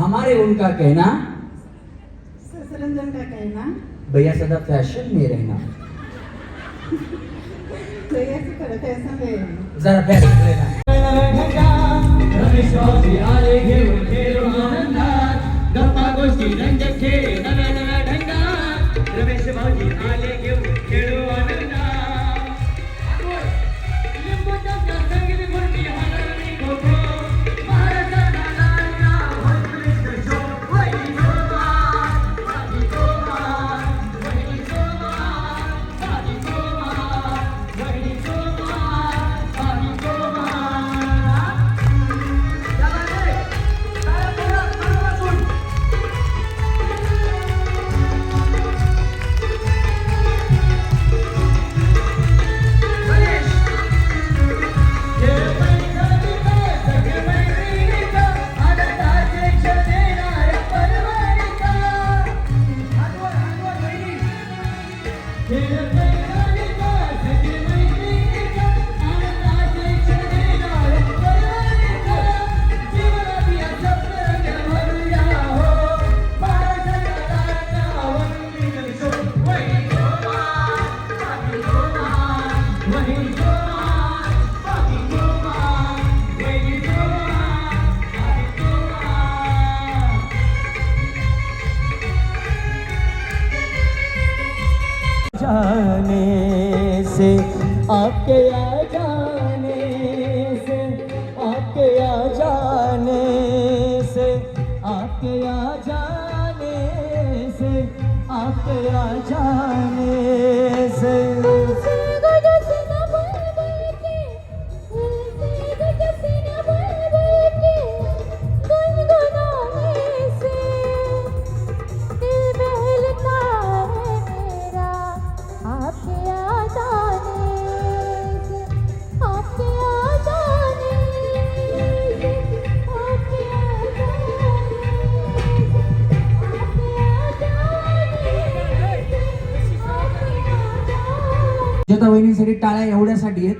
हमारे उनका कहना ससरंजन का कहना भैया सदा फैशन में रहना। तो ऐसे खरं फॅशन आहे जरा फॅशन आपके आ ज्योता वहिनीसाठी टाळ्या एवढ्यासाठी आहेत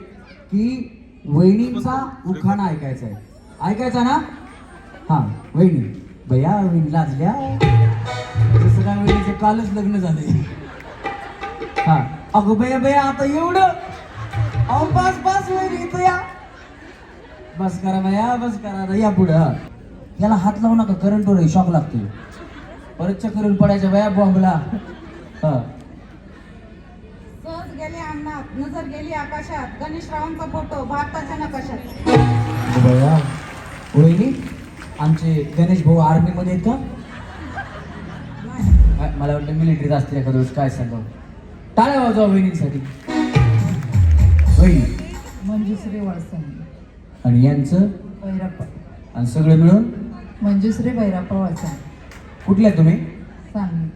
की वहिनींचा उखाणा ऐकायचा आहे. ऐकायचा ना? हा वहिनी. भैया वहिनी लाजल्या? काय वहिनीचं कालच लग्न झालंय. हा. अगं भैया भैया आता एवढं? अहो बस बस वहिनी इथं या. बस करा भैया बस करा आता या पुढं. याला हात लावू नका करंटवर शॉक लागतो परत चक्करून पडायच्या भैया बॉम्बला हा. नजर गेली आकाशात. गणेश रावांचा फोटो भारताच्या नकाशात. वहिनी आमचे गणेश भाऊ आर्मी मध्ये येत? मला वाटलं मिलिटरीत असतील दिवस काय सांगा टाळ्या वाजवा वहिनींसाठी. मंजुश्री वळसण आणि यांचं? भैराप्पा. आणि सगळे मिळून? मंजुश्री भैराप्पा वळसण कुठल्या तुम्ही? सांगली.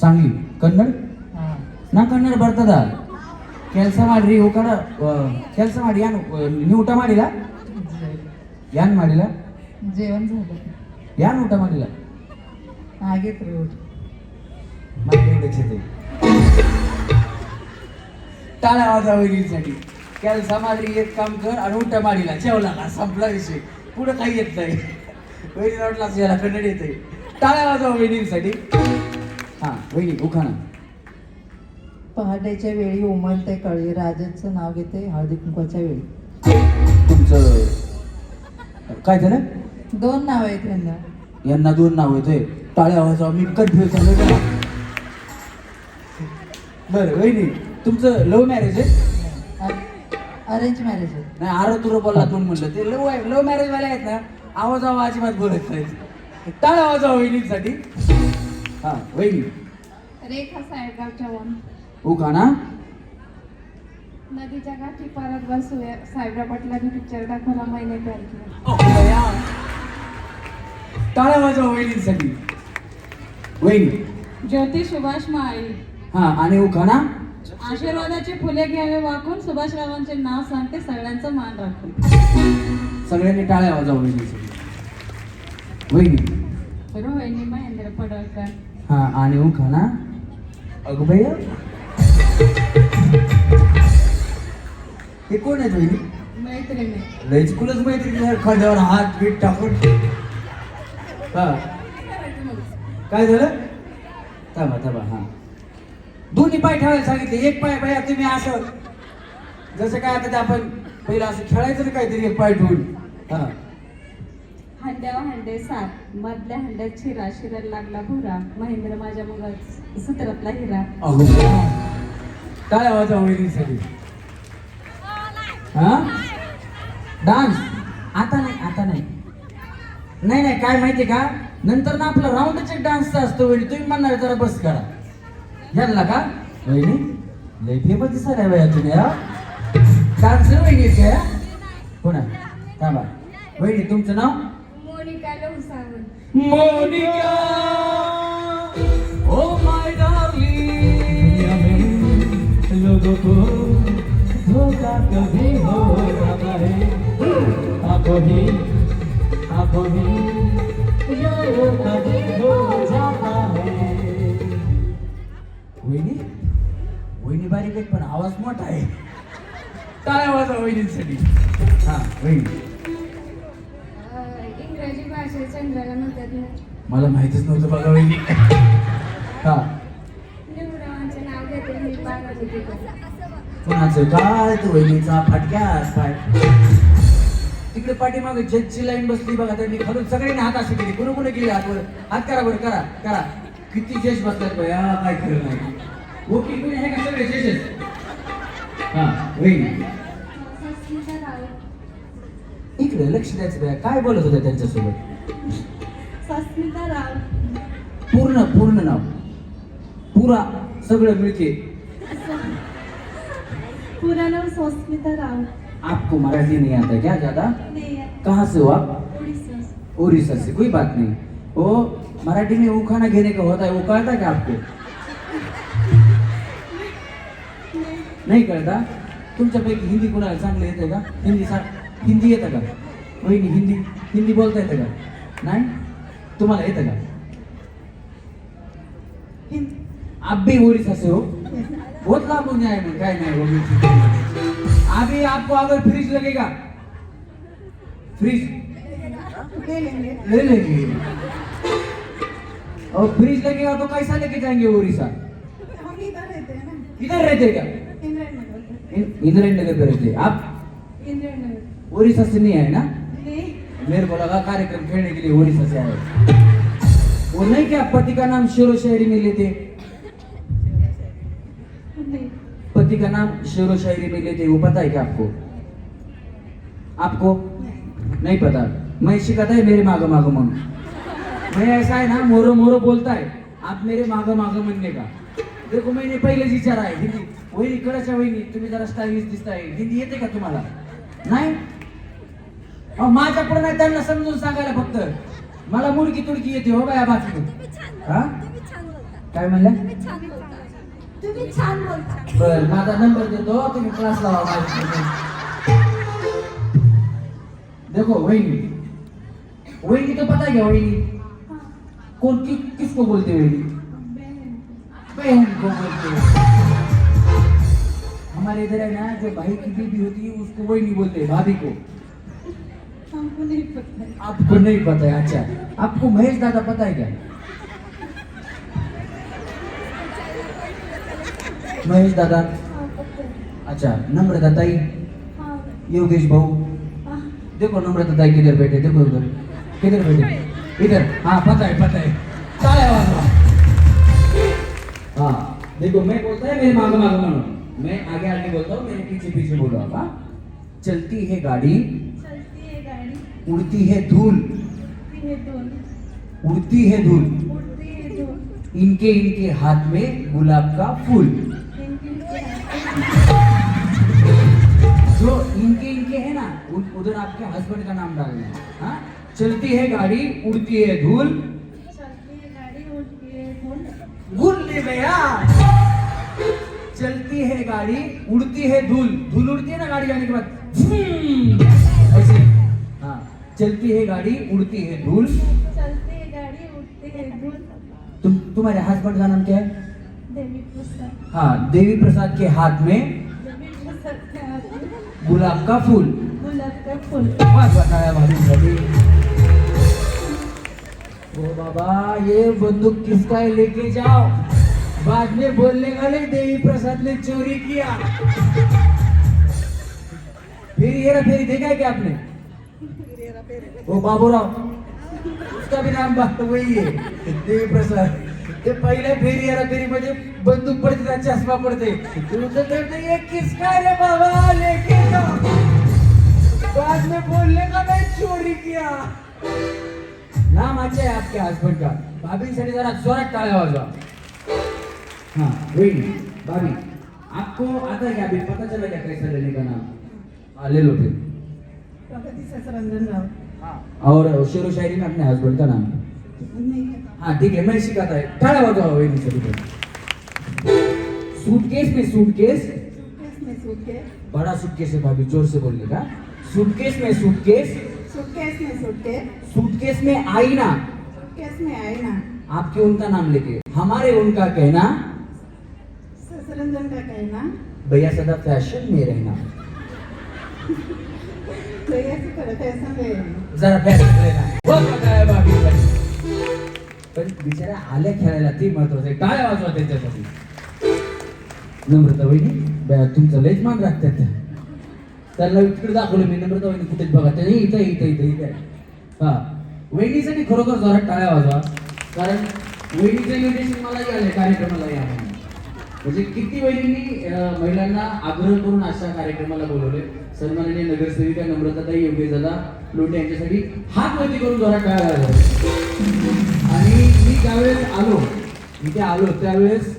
सांगली. कन्नड? ना कन्नड भरतात ಕೆಲಸ ಮಾಡ್ರಿ ಇವು ಕಡ ಕೆಲಸ ಮಾಡಿ ಏನು ನೀವು ಊಟ ಮಾಡಿಲ್ಲ ಏನ್ ಮಾಡಿಲ್ಲ जेवण झालं ಏನ್ ಊಟ ಮಾಡಿಲ್ಲ ಆಗೇತ್ ರೀ ಊಟ मला एवढंच येते टाळ्या वाजा वहिनीसाठी ಕೆಲಸ ಮಾಡ್ರಿ एक काम कर आणि उलटा माडीला जेवला ना संपला विषय पुढं काही येत नाही वहिनी वाटला याला कन्नड येते टाळ्या वाजवा वहिनींसाठी हा वहिनी उखाणा पहाटेच्या वेळी उमलते कळी राजाचं नाव घेते हळदी कुंकवाच्या वेळी. तुमचं काय झालं? दोन नाव आहेत त्यांना यांना दोन नाव येतोय टाळ्या वाजवा मी कन्फ्युज झालो बरं वहिनी तुमचं लव्ह मॅरेज आहे? अरेंज मॅरेज आहे. नाही आरो तुरो बोलला म्हणून म्हटलं ते लव्ह लव्ह मॅरेज वाले आहेत ना आवाज आवाज अजिबात बोलत नाहीत. टाळ्या वाजवा वहिनींसाठी. हा वहिनी. रेखा साहेबगावच्या वन उखाणा नदीच्या काठी परत बसूया साहेबराव पाटलांनी पिक्चर दाखवला महिने. टाळ्या वाजवा वहिनींसाठी. वहिनी. ज्योती सुभाष माळी. हा आणि उखाणा आशीर्वादाचे फुले घ्यावे वाकून सुभाषरावांचे नाव सांगते सगळ्यांचं मान राखून. सगळ्यांनी टाळ्या वाजवा वहिनींसाठी. वहिनी. रोहिणी महेंद्र पडळकर. हा आणि उखाणा अगं हे कोण आहेत वहिनी मैत्रिणी. लयच कुलच मैत्रिणी खांद्यावर हात बीट टाकून. हा. काय झालं? थांबा थांबा हा. दोन्ही पाय ठेवायला सांगितले. एक पाय बाया तुम्ही असं. जसं काय आता ते आपण पहिलं असं खेळायचं ना काहीतरी एक पाय ठेवून. हा. हंड्यावर हंडे सात. मधल्या हंड्यात शिरा शिरायला लागला भुरा. महेंद्र माझ्या मग सूत्रातला हिरा. अहो. काय आवाज आवडीसाठी हा डान्स आता नाही आता नाही. नाही नाही काय माहितीये का? नंतर ना आपला राऊंडच एक डान्सचा असतो वहिनी. तुम्ही म्हणणार जरा बस करा. यांना का? वहिनी लय फेमस दिसायला वया तुम्ही हा? डान्स वहिनी काय कोणा थांबा. वहिनी तुमचं नाव? Monika Monika. Oh my darling. लोगों को कभी हो जाता है आंखों ही आंखों ही यो कभी हो जाता है वहिनी वहिनी बारीक आहेत पण आवाज मोठा आहे. काय आवाज वहिनीसाठी. हा वहिनी. इंग्रजी भाषेत चंद्राला म्हणतात ना मला माहितच नव्हतं बघा वहिनी. हा. निवडावांचे नाव घेते मी बारावी तिथं कोणाचं काय? तो वहिनीचा फटक्या पाय तिकडे पाठीमागे जजची लाईन बसली बघा त्यांनी खालून सगळ्यांनी हात अशी केली. कुणी कुणी केली हातवर? हात करा बरं करा करा. किती जज बसतात बया? काय खरं नाही. ओके कुणी आहे का सगळे जजेस हा वहिनी. इकडे लक्ष द्यायचं बया. काय बोलत होत्या त्यांच्यासोबत? सस्मिता राव. पूर्ण पूर्ण नाव. पुरा सगळं मिळते. पूरा नाम सस्मिता राव आपको मराठी नहीं आता क्या ज्यादा? नहीं कहाँ से हो आप उड़ीसा से कोई बात नहीं। वो मराठी में उखाना घेने का होता है वो कहता है क्या आपको? नहीं कळता तुमच्यापैकी हिंदी कोणाला चांगलं येतं का हिंदी सा हिंदी येतं का वहिनी हिंदी हिंदी बोलता येतं का नाही तुम्हाला येतं का आप भी उड़ीसा से हो। बहुत लाभ हो जाए मैं काय नहीं वो अभी आपको अगर फ्रिज लगेगा। फ्रिज? ले लेंगे। ले लेंगे। और फ्रिज लगेगा तो कैसा लेके जाएँगे उड़ीसा हम इधर रहते हैं ना। किधर रहते क्या? इंद्रायण नगर पे रहते आप? उड़ीसा से नहीं है ना? नहीं। मेरे को लगा कार्यक्रम खेलने के लिए उड़ीसा से आए। वो नहीं क्या पति का नाम शेरो शायरी में लेते पति का नाम शेरो शायरी में लेते वो पता है क्या आपको? आपको? नहीं पता. मैं सिखाता है मेरे मागो मागो मन मैं ऐसा है ना मोरो मोरो बोलता है आप मेरे मागो मागो म्हणणे का? देखो मैंने पहिलेच विचार आहे. हिंदी. वहिनी कळाच्या वहिनी तुम्ही जरा स्टाईलिश दिसताय. हिंदी येते का तुम्हाला? नाही? अहो, माझ्या पुढे नाही त्यांना समजून सांगायला फक्त. मला मुडकी तुडकी येते हो बाया बाकी हा? काय म्हणल्या? तुम्ही छान बोलता बर माझा नंबर देतो तुम्ही क्लास लावा माझ्या देखो वहिनी. वहिनी तो पता है क्या वहिनी? कौन कि, किसको बोलते वहिनी? बहन को बोलते हमारे इधर है ना जो भाई की बीबी होती है उसको वहिनी बोलते हैं भाभी को। हमको नहीं पता। आपको नहीं पता है अच्छा। आपको महेश दादा पता है क्या? महेश दादा? हाँ अच्छा नम्रता ताई हाँ। योगेश भाऊ? हाँ। देखो नम्रता ताई किधर बैठे देखो उधर। किधर बैठे? इधर। हाँ पता है पता है। तालियाँ बजाओ। हाँ देखो मैं बोलता है मेरे मागो मागो मानो मैं। आगे आगे बोलता हूँ मेरे पीछे पीछे बोलो आप हाँ? चलती है गाड़ी। चलती है गाड़ी। उड़ती है धूल। उड़ती है धूल। इनके इनके हाथ में गुलाब का फूल। जो इनके इनके है ना उधर आपके हस्बैंड का नाम डालना है हाँ? चलती है गाड़ी उड़ती है धूल। चलती है गाड़ी उड़ती है धूल। भूल ले गया चलती है गाड़ी उड़ती है धूल। धूल उड़ती है ना गाड़ी जाने के बाद? हम्म, ऐसे। हाँ चलती है गाड़ी उड़ती है धूल। चलती है गाड़ी उड़ती है धूल। तुम तुम्हारे हस्बैंड का नाम क्या है? हाँ देवी प्रसाद के हाथ में गुलाब का फूल। गुलाब का फूल। वाह, ताळ्या वाजवून ओ बाबा ये बंदूक किसका है? लेके जाओ। बाद में बोलने वाले देवी प्रसाद ने चोरी किया। फिर हेरा फेरी देखा है क्या आपने? वो बाबूराव उसका भी नाम बा- वही है। देवी प्रसाद ते पहिल्या फेरी हेरा फेरी मध्ये बंदूक पडते त्या चष्मा पडते. तुमचं तर ये किसका है रे बाबा लेके बाद में बोलने का मैं चोरी किया? नाम अच्छा है आपके हस्बैंड का? भाभी साठी जरा जोरात टाळ्या वाजवा. हाँ वही भाभी आपको आता है क्या अभी पता चला क्या कैसा लेने का नाम? हाँ ले लो फिर. और शेरो शायरी में अपने हस्बैंड का नाम? हाँ ठीक है मैं सिखाता है टाळ्या वाजवा वही साठी सूटकेस में सूटकेस सूटकेस में सूटकेस बड़ा सूटकेस है भाभी ज़ोर से बोलने का सूटकेस में सूटकेस सूटकेस में सूटकेस सूटकेस में आईना। सूटकेस में आए ना आपके उनका नाम लेके। हमारे उनका कहना? ससरंजन का कहना। भैया सदा फ़ैशन में रहना। तो ऐसे करत ऐसा में। जरा फॅशन रहना। बाकी पण बिचाऱ्या आल्या खेळायला ते महत्वाचं आहे. काय वाजवा त्यांच्यासाठी. नम्रता वहिनी बया, तुमचं लयच मान राखतात त्या. त्यांना तिकडे दाखवलं मी. नम्रता वहिनी कुठेच बघा. ते इथं इथं इथं इथं हा. वहिनीसाठी खरोखर जोरात टाळ्या वाजवा. कारण वहिनीचं इन्व्हिटेशन मलाही आलं कार्यक्रमाला या म्हणजे किती वहिनींनी महिलांना आग्रह करून अशा कार्यक्रमाला बोलवले. सन्माननीय नगरसेविका नम्रताताई योग्य दादा लोटे यांच्यासाठी हात वरती करून जोरात टाळ्या वाजवा. ज्यावेळेस आलो. इथे आलो. त्यावेळेस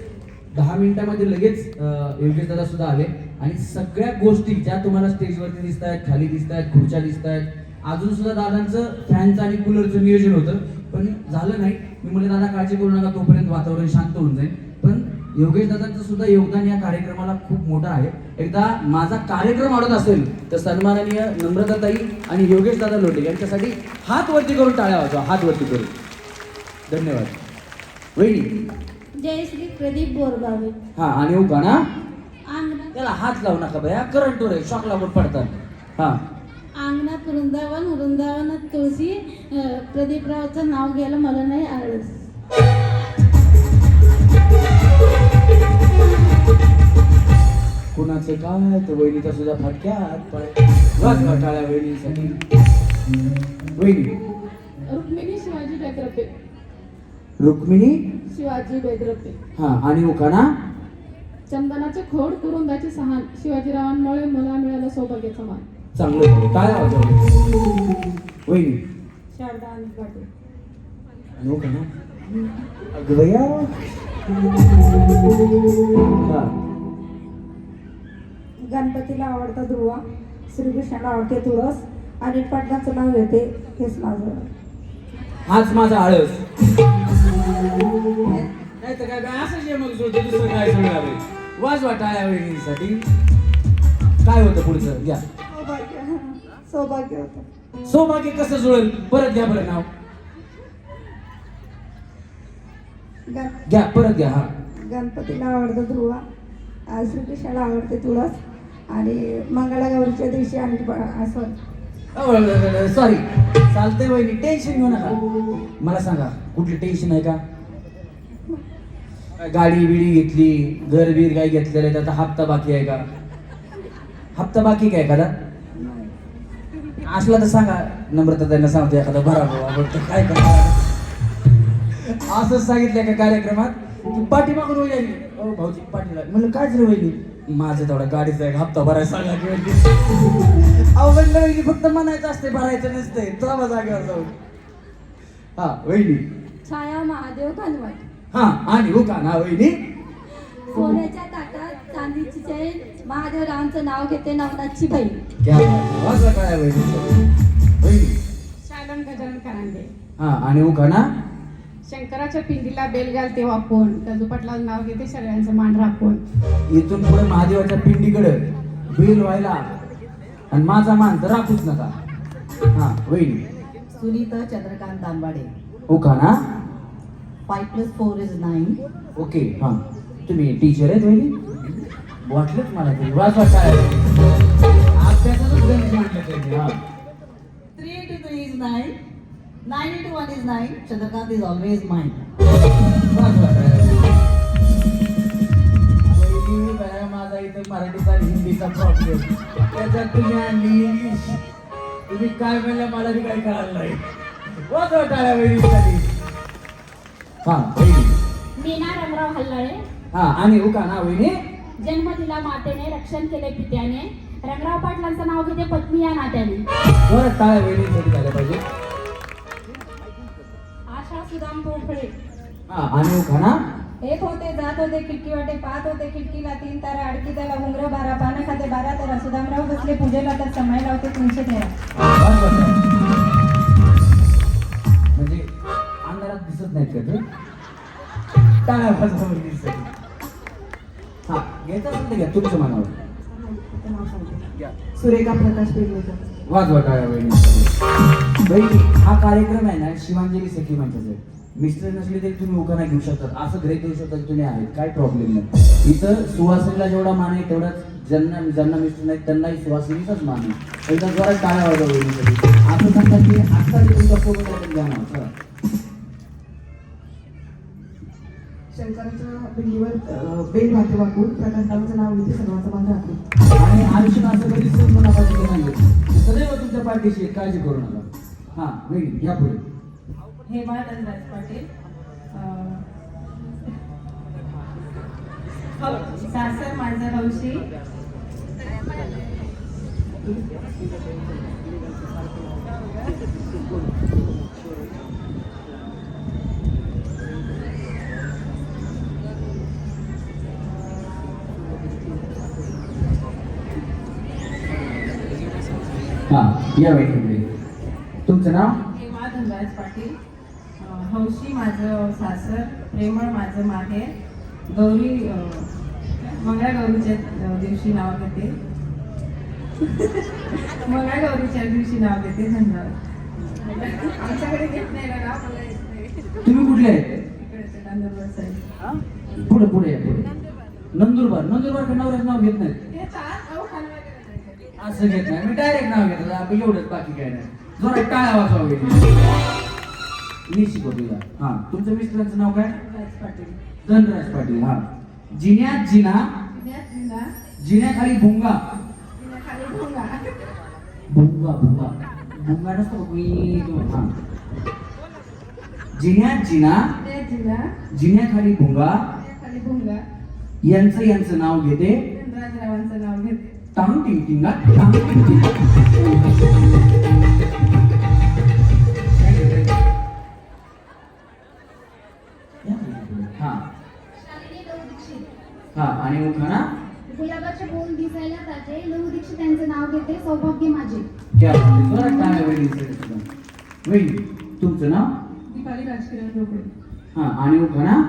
दहा मिनिटामध्ये लगेच योगेश दादा सुद्धा आले. आणि सगळ्या गोष्टी ज्या तुम्हाला स्टेजवरती दिसत आहेत खाली दिसत आहेत खुर्च्या दिसत आहेत अजून सुद्धा दादांचं फॅनचं आणि कूलरचं नियोजन होतं. पण झालं नाही. मी म्हणले दादा काळजी करू नका. तोपर्यंत वातावरण शांत होऊन जाईल. पण योगेश दादांचं सुद्धा योगदान या कार्यक्रमाला खूप मोठं आहे. एकदा माझा कार्यक्रम आवडत असेल तर सन्माननीय नम्रताताई आणि योगेश दादा लोटे यांच्यासाठी हात वरती करून टाळ्या वाजवा. हात वरती करून. धन्यवाद. वहिनी जय श्री प्रदीप बोरगावे. हा आणि उका ना अंगणात त्याला हात लावू नका बया करंट वर शॉक लागून पडतात. हा. अंगणात वृंदावन वृंदावनात तुळशी अं, प्रदीपरावचं नाव घ्यायला मला नाही आळस कुणाचं काय? तर वहिनीचा सुद्धा फटक्यात वाजवा टाळ्या वहिनीसाठी. वहिनी. रुक्मिणी शिवाजी बेद्रपे रुक्मिणी? शिवाजी बेद्रपे हा आणि उखाणा चंदनाचे खोड कुरुंदाचे सहान. शिवाजीरावांमुळे मला मिळालं सौभाग्याचा मान. चांगलं. काय वहिनी. शारदा आणि पाटील आणि उखाणा अगं बया हा. गणपतीला आवडता ध्रुवा श्रीकृष्णाला आवडते तुळस आणि पाटलाचं नाव घेते हेच माझं. हाच माझा आळस. नाही तर काय असंच मग दुसरं काय वहिनीसाठी. काय होतं पुढचं? या. सौभाग्य. सौभाग्य होतं. सौभाग्य कसं जुळेल? परत घ्या बरं नाव. गण घ्या परत घ्या हा. गणपतीला आवडतं ध्रुवा. आ, श्रीकृष्णाला आवडते तुळस. आणि मंगळागौरीच्या दिवशी आम्ही ब- असं. सॉरी चालतंय वहिनी टेन्शन घेऊ नका. मला सांगा कुठली टेन्शन आहे का? गाडी बिडी घेतली घर बीर काय घेतलेलं आहे त्याचा हप्ता बाकी आहे का? हप्ता बाकी काय एखादा? असला तर सांगा नम्रता त्यांना सांगतो एखादा भरा बाबा काय करणार? असंच सांगितलं का कार्यक्रमात. की पाठीमागून वहिनी आली. अहो भाऊजी पाठीला. म्हणलं काय झालं वहिनी? माझं तेवढा गाडीचा एक हप्ता भरायचा सांगा की वहिनी. फक्त म्हणायचं असते भरायचं नसते थांबा जागेवर जाऊ हा वहिनी. छाया महादेव कानवट. हा आणि हो का ना? वहिनी सोन्याच्या ताटात चांदीची चैन महादेवरावांचं नाव घेते नवनाथची बहीण. क्या. वाजवा काय वहिनी वहिनी शालन गजानन करांडे. हा आणि हो का ना? शंकराच्या पिंडीला बेल घालते वापून गजू पाटलाचं नाव घेते सगळ्यांचं मान राखून. इथून पुढे महादेवाच्या पिंडीकडे बेल व्हायला. आणि माझा मान तर राखूच नका. हा वहिनी सुनीता चंद्रकांत दानवाडे. हो का ना? Five plus four is nine okay हा. तुम्ही टीचर आहेत वहिनी? वाटलंच मला ते वाजवा काय अभ्यासातच गणित मांडलं त्यांनी हा. Three into three is nine nine into one is nine Chandrakant is always mine बाया माझा इथं मराठीचा हिंदीचा प्रॉब्लेम त्याच्यात तुम्ही आणली इंग्लिश तुम्ही काय म्हणलं मला बी काही कळालं नाही. हा वहिनी मीना रंगराव हल्लाळे. हा आणि उका ना? वहिनी जन्म दिला मातेने रक्षण केले पित्याने. रंगराव पाटलांचं नाव घेते पत्नी या नात्याने. बरं टाळ्या वहिनीसाठी झाल्या पाहिजे. आशा सुदाम भोपळे हा आणि उका ना? एक होते जात होते खिडकी वाटे पाहत होते खिडकीला तीन तारा अडकी त्याला उंगर बारा पानं खाते बारा तेरा. सुदामराव बसले पूजेला तर समय लावते तीनशे तेरा. अंधारात दिसत नाहीत का ते? टाळ्या वाजवा वहिनीसाठी हा घ्यायचं असेल तर घ्या तुमच्या मनावर. सुरेखा प्रकाश पेडणेकर. वाजवा टाळ्या बहिणी हा कार्यक्रम आहे ना शिवांजली सखी मंचाचा आहे मिस्टर नसले तरी तुम्ही उखाणा घेऊ शकतात असं ग्रहित देऊ शकता की तुम्ही आहेत. काय प्रॉब्लेम नाही. इथं सुवासिनीला जेवढा मान आहे तेवढाच ज्यांना ज्यांना मिस्टर नाहीत त्यांनाही सुवासिनीचाच मान आहे. एकदा जरा टाळ्या वाजवा असं सांगतात की आता तुमचा सोबत आहे शंकराच्या पिंडीवर बेल वाहते वाकून प्रकाशरावांचं नाव घेते सर्वांचं मान राखून आणि आयुष्य असं कधी सण मनापासून नाही. सदैव तुमच्या पाठीशी काळजी करू नका हां वहिनी या पुढे. हेमा पाटील. हो, सासर माझं हौशी या वहिनी तुमचं नाव? हेमा धनराज पाटील. हौशी माझं सासर प्रेमळ माझं माहेर. गौरी मंगळागौरीच्या दिवशी नाव घेते. मंगळागौरीच्या दिवशी नाव घेते धन्यवाद आमच्याकडे घेत नाही ना नाव मला येत नाही. तुम्ही कुठले? आहेत इकडचे नंदुरबार साईड. पुढे पुढे नंदुरबार. नंदुरबार नवऱ्याचं नाव घेत हे नाही. असं घेत नाही. मी डायरेक्ट नाव घेतो आपण एवढंच बाकी काय नाही. जोरात टाळ्या वाजवा मी शिकवतो हा. तुमच्या मिस्टरांचं नाव काय? धनराज पाटील हा. जिन्यात जिना? जिन्याखाली भुंगा. खाली भोंगा. भुंगा भुंगा. नसतो? मी हा. जिन्यात जिना? जिन्याखाली भुंगा. खाली भोंगा. यांचं यांचं नाव घेते. धनराजरावांचं नाव घेते. टांग टिंग टिंगा टांग टिंग टिंगा हा. हा आणि उखाणा गुलाबाचे बोल दिसायला ताजे लहू दीक्षित त्यांचे नाव घेते. सौभाग्य माझे. क्या टाळ्या वहिनीसाठी सुद्धा. वहिनी तुमचं नाव? दीपाली राजकिरण रोकडे हा आणि उखाणा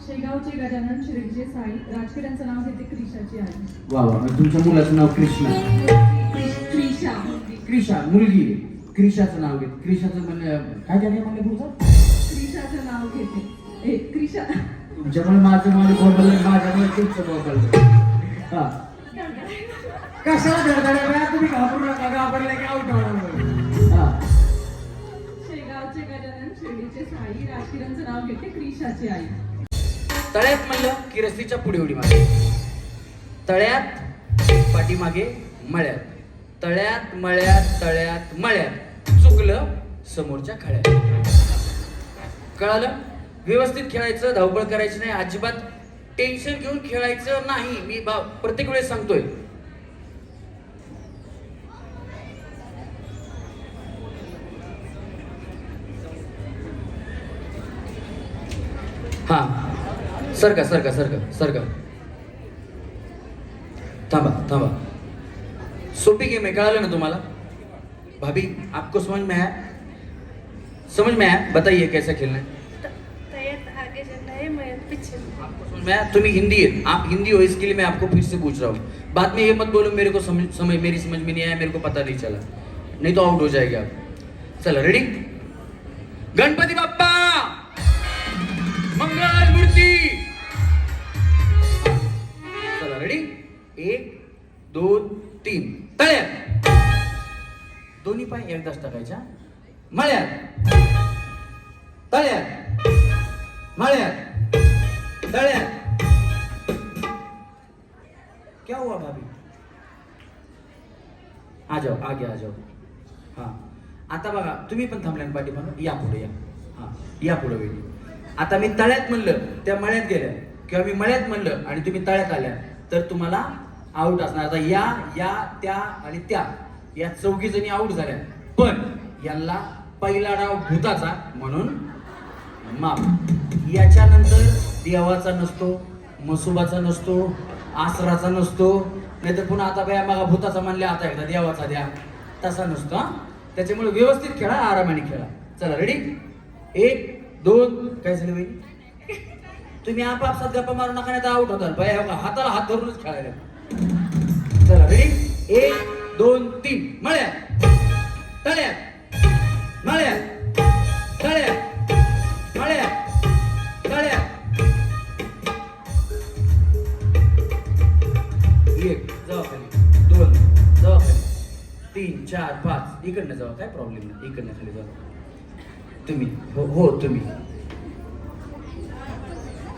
शेगावचे गजानन साई राजकिरणचं नाव घेते क्रिशाची आई. वा वा. तुमच्या मुलाचं नाव कृष्णा क्रिशा. क्रिशा मुलगी आहे. क्रिशाचं नाव घेत. क्रिशाचं म्हणजे काय काय म्हणले पुढचं? क्रिशाचं नाव घेते. ए क्रिशा. तुमच्यामुळे माझं मला बोलवलं माझ्यामुळे तुमचं बोलवलं हा. कशाला धडधड्या वेळा तुम्ही घाबरू नका. घाबरले की आउट हा. शेगावचे गजानन शिर्डीचे साई राजकिरणचं नाव घेते क्रिशाची आई. तळ्यात म्हणलं की रस्तीच्या पुढे उडी मागे तळ्यात पाठीमागे मळ्यात. तळ्यात मळ्यात तळ्यात मळ्यात. चुकलं समोरच्या खळ्यात कळालं? व्यवस्थित खेळायचं धावपळ करायची नाही अजिबात टेन्शन घेऊन खेळायचं नाही. मी बा प्रत्येक वेळेस सांगतोय. सरका सरका सरका सरका थांबा थांबा सोपी गेम आहे कळालं ना तुम्हाला भाभी आपको समझ में आया समझ में आया बताइए कैसा खेलना है आपको समझ में आया तुम्हें हिंदी है आप हिंदी हो इसके लिए मैं आपको फिर से पूछ रहा हूँ बाद में ये मत बोलो मेरे को समझ समझ मेरी समझ में नहीं आया मेरे को पता नहीं चला नहीं तो आउट हो जाएगा आप चलो रेडी गणपति बाप्पा मंगल मूर्ती तळ्यात एकदाच टाकायच्या. मळ्यात. मळ्यात. तळ्यात. क्या हुआ भाभी? आ जाओ आगे आ जाओ. हा. आता बघा तुम्ही पण थांबल्या पाठी म्हणून या पुढे या. हा या पुढे वेळी. आता मी तळ्यात म्हणलं त्या मळ्यात गेल्या. किंवा मी मळ्यात म्हणलं आणि तुम्ही तळ्यात आल्या तर तुम्हाला आऊट असणार. आता या या त्या आणि त्या. या चौघी जणी आऊट झाल्या. पण यांना पहिला डाव भूताचा म्हणून माप याच्यानंतर देवाचा नसतो मसुबाचा नसतो आसराचा नसतो नाहीतर पुन्हा आता बाया मागा भूताचा म्हणल्या आता एकदा देवाचा द्या. तसा नसतो हा. त्याच्यामुळे व्यवस्थित खेळा आरामाने खेळा. चला रेडी एक दोन काय झालं बाई? तुम्ही आपापसात गप्पा मारू नका नाही तर आउट होतात. बाया हो हाताला हात धरूनच खेळायला. चला रेडी एक दोन तीन. मळ्या तळ्यात मळ्या तळ्यात मळ्या तळ्यात एक जावा खाली. दोन. जावा खाली. तीन चार पाच. इकडनं जावा. काय प्रॉब्लेम नाही. इकडनं खाली जावा. तुम्ही. हो हो तुम्ही.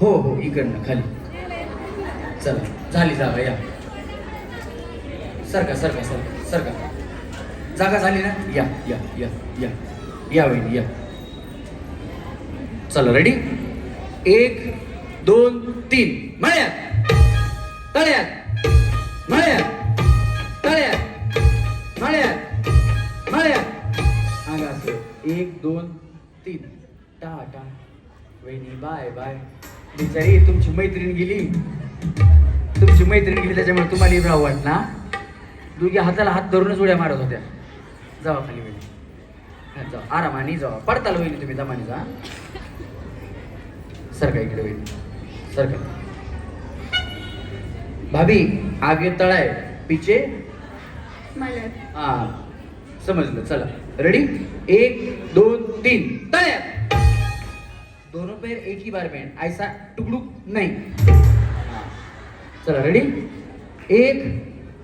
हो हो इकडनं खाली. चला. झाली जागा या. सरका सरका सरका सरका. जागा झाली ना? या या या या. या वहिनी या. चला रेडी एक दोन तीन. मळ्यात. तळ्यात. मळ्यात. तळ्यात. मळ्यात. मळ्यात. सांगा एक दोन तीन. टाटा. वहिनी बाय बाय बिचारी तुमची मैत्रीण गेली. तुमची मैत्रीण गेली त्याच्यामुळे तुम्हाला राहू वाटला. दुघी हाताला हात धरूनच उड्या मारत होत्या. जावा खाली हा, जावा. आरामाने जावा. पडताल वहिनी तुम्ही दमाने जा. सरका इकडे वहिनी? सरका भाभी आगे तळाय पिचे हा समजलं. चला. रेडी एक दोन तीन. तळ्यात दोनों पैर एक ही बार में ऐसा टुकड़ुक नहीं. हाँ. चला रेडी एक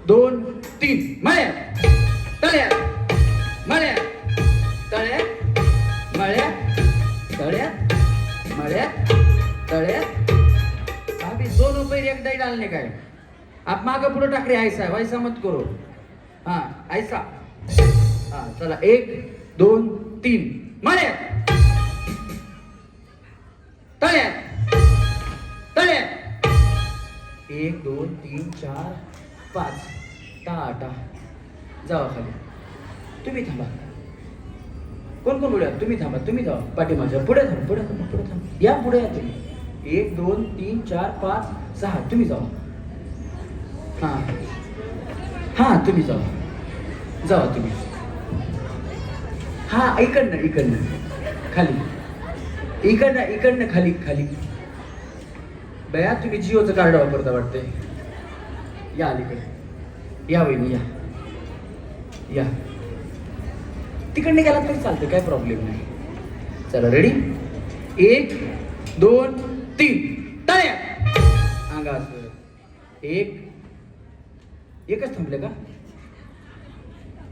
दोन तीन. मळ्यात. तळ्यात मळ्या तळ्या मळ्या तळ्या मळ्या तळ्या आम्ही दोन रुपये एक दाई डालने का आप मागे पुढे टाकरे ऐसा वैसा मत करो. हां ऐसा हां चला. एक दोन तीन. मळ्यात तळ्या तळ्या एक दोन तीन चार पाच. टाटा जावा खाली. तुम्ही थांबा. कोण कोण उड्या? तुम्ही थांबा तुम्ही जावा पाठीमागच्या पुढे थांबा पुढे थांबा पुढे थांबा. या पुढे या तुम्ही. एक दोन तीन चार पाच सहा. तुम्ही जावा. हां. हां तुम्ही जावा. जावा तुम्ही. हा इकडनं इकडनं. खाली. इकडनं इकडनं खाली खाली. बया तुम्ही जिओचं कार्ड वापरता वाटते या अलीकडे. या वहिनी या. या. तिकडनं गेला तरी चालतं काय प्रॉब्लेम नाही. चला रेडी एक दोन तीन. टाळ्या! अंगा असं. एक एकच थांबले का?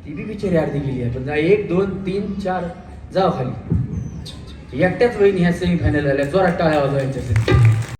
ती बी बिचारी अर्धी गेली आहे पण जा एक दोन तीन चार. जाव खाली. एकट्याच वहिनी ह्या सेमीफायनल झाल्या जोरात टाळ्या वाजवायच्या.